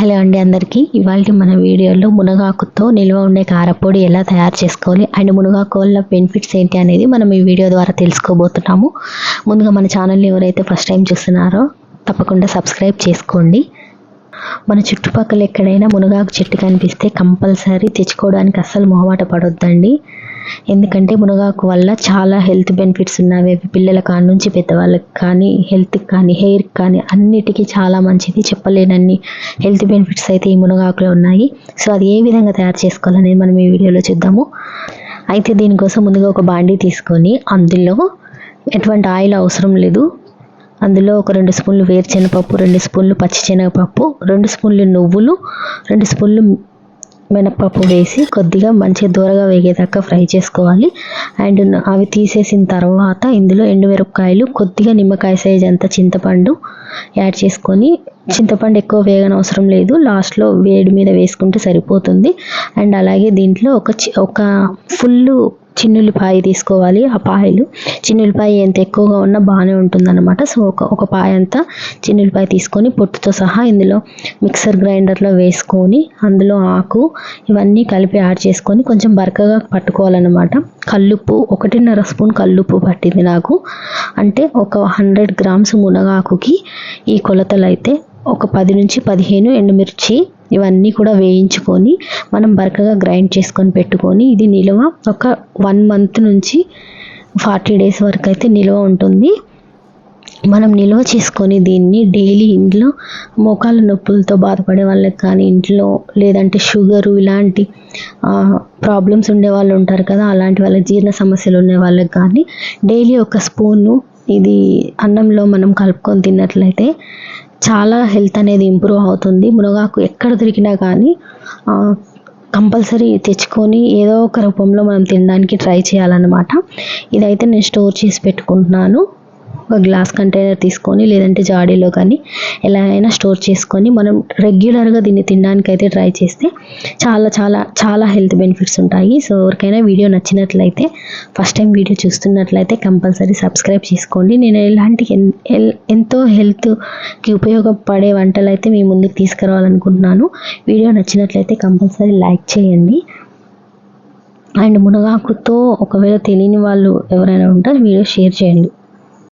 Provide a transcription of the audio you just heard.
Hello అండి అందరికీ. ఇవాళ మన వీడియోలో మునగాకుతో నిల్వ ఉండే కారపొడి ఎలా తయారు చేసుకోవాలి అండ్ మునగాకు వల్ల బెనిఫిట్స్ ఏంటి అనేది మనం ఈ వీడియో ద్వారా తెలుసుకోబోతున్నాము. ముందుగా మన ఛానల్ని ఎవరైతే ఫస్ట్ టైం చూస్తున్నారో తప్పకుండా సబ్స్క్రైబ్ చేసుకోండి. మన చుట్టుపక్కల ఎక్కడైనా మునగాకు చెట్టు కనిపిస్తే కంపల్సరీ తెచ్చుకోవడానికి అస్సలు మొహమాట పడొద్దండి. ఎందుకంటే మునగాకు వల్ల చాలా హెల్త్ బెనిఫిట్స్ ఉన్నవి పిల్లల కాడ నుంచి పెద్దవాళ్ళకి కానీ హెల్త్కి కానీ హెయిర్కి కానీ అన్నిటికీ చాలా మంచిది. చెప్పలేనన్ని హెల్త్ బెనిఫిట్స్ అయితే ఈ మునగాకులో ఉన్నాయి. సో అది ఏ విధంగా తయారు చేసుకోవాలనేది మనం ఈ వీడియోలో చూద్దాము. అయితే దీనికోసం ముందుగా ఒక బాండీ తీసుకొని అందులో ఎటువంటి ఆయిల్ అవసరం లేదు. అందులో ఒక రెండు స్పూన్లు వేరుశనగపప్పు రెండు స్పూన్లు పచ్చిశనగపప్పు రెండు స్పూన్లు నువ్వులు రెండు స్పూన్లు మినప్పప్పు వేసి కొద్దిగా మంచిగా దూరగా వేగేదాకా ఫ్రై చేసుకోవాలి. అండ్ అవి తీసేసిన తర్వాత ఇందులో ఎండుమిరపకాయలు కొద్దిగా నిమ్మకాయ సైజ్ అంత చింతపండు యాడ్ చేసుకొని చింతపండు ఎక్కువ వేగన అవసరం లేదు. లాస్ట్లో వేడి మీద వేసుకుంటే సరిపోతుంది. అండ్ అలాగే దీంట్లో ఒక ఒక ఫుల్ చిన్నుల్లిపాయ తీసుకోవాలి ఆ పాయలు. చిన్నుల్లిపాయ ఎంత ఎక్కువగా ఉన్నా బాగానే ఉంటుందన్నమాట. సో ఒక ఒక పాయ అంతా చిన్నుల్లిపాయ తీసుకొని పొట్టుతో సహా ఇందులో మిక్సర్ గ్రైండర్లో వేసుకొని అందులో ఆకు ఇవన్నీ కలిపి యాడ్ చేసుకొని కొంచెం బరకగా పట్టుకోవాలన్నమాట. కల్లుప్పు ఒకటిన్నర స్పూన్ కల్లుప్పు పట్టింది నాకు. అంటే ఒక హండ్రెడ్ గ్రామ్స్ మునగాకుకి ఈ కొలతలు అయితే ఒక పది నుంచి పదిహేను ఎండుమిర్చి ఇవన్నీ కూడా వేయించుకొని మనం బరకగా గ్రైండ్ చేసుకొని పెట్టుకొని ఇది నిలువ ఒక వన్ మంత్ నుంచి ఫార్టీ డేస్ వరకు అయితే నిల్వ ఉంటుంది. మనం నిల్వ చేసుకొని దీన్ని డైలీ ఇంట్లో మోకాళ్ళ నొప్పులతో బాధపడే వాళ్ళకి కానీ ఇంట్లో లేదంటే షుగరు ఇలాంటి ప్రాబ్లమ్స్ ఉండే వాళ్ళు ఉంటారు కదా అలాంటి వాళ్ళ జీర్ణ సమస్యలు ఉండే వాళ్ళకి కానీ డైలీ ఒక స్పూను ఇది అన్నంలో మనం కలుపుకొని తిన్నట్లయితే చాలా హెల్త్ అనేది ఇంప్రూవ్ అవుతుంది. మునగాకు ఎక్కడ దొరికినా కానీ కంపల్సరీ తెచ్చుకొని ఏదో ఒక రూపంలో మనం తినడానికి ట్రై చేయాలన్నమాట. ఇదైతే నేను స్టోర్ చేసి పెట్టుకుంటున్నాను. ఒక గ్లాస్ కంటైనర్ తీసుకొని లేదంటే జాడీలో కానీ ఎలా అయినా స్టోర్ చేసుకొని మనం రెగ్యులర్గా దీన్ని తినడానికి అయితే ట్రై చేస్తే చాలా చాలా చాలా హెల్త్ బెనిఫిట్స్ ఉంటాయి. సో ఎవరికైనా వీడియో నచ్చినట్లయితే ఫస్ట్ టైం వీడియో చూస్తున్నట్లయితే కంపల్సరీ సబ్స్క్రైబ్ చేసుకోండి. నేను ఎలాంటి ఎంతో హెల్త్కి ఉపయోగపడే వంటలు అయితే మీ ముందుకు తీసుకురావాలనుకుంటున్నాను. వీడియో నచ్చినట్లయితే కంపల్సరీ లైక్ చేయండి. అండ్ మునగాకుతో ఒకవేళ తెలియని వాళ్ళు ఎవరైనా ఉంటే వీడియో షేర్ చేయండి.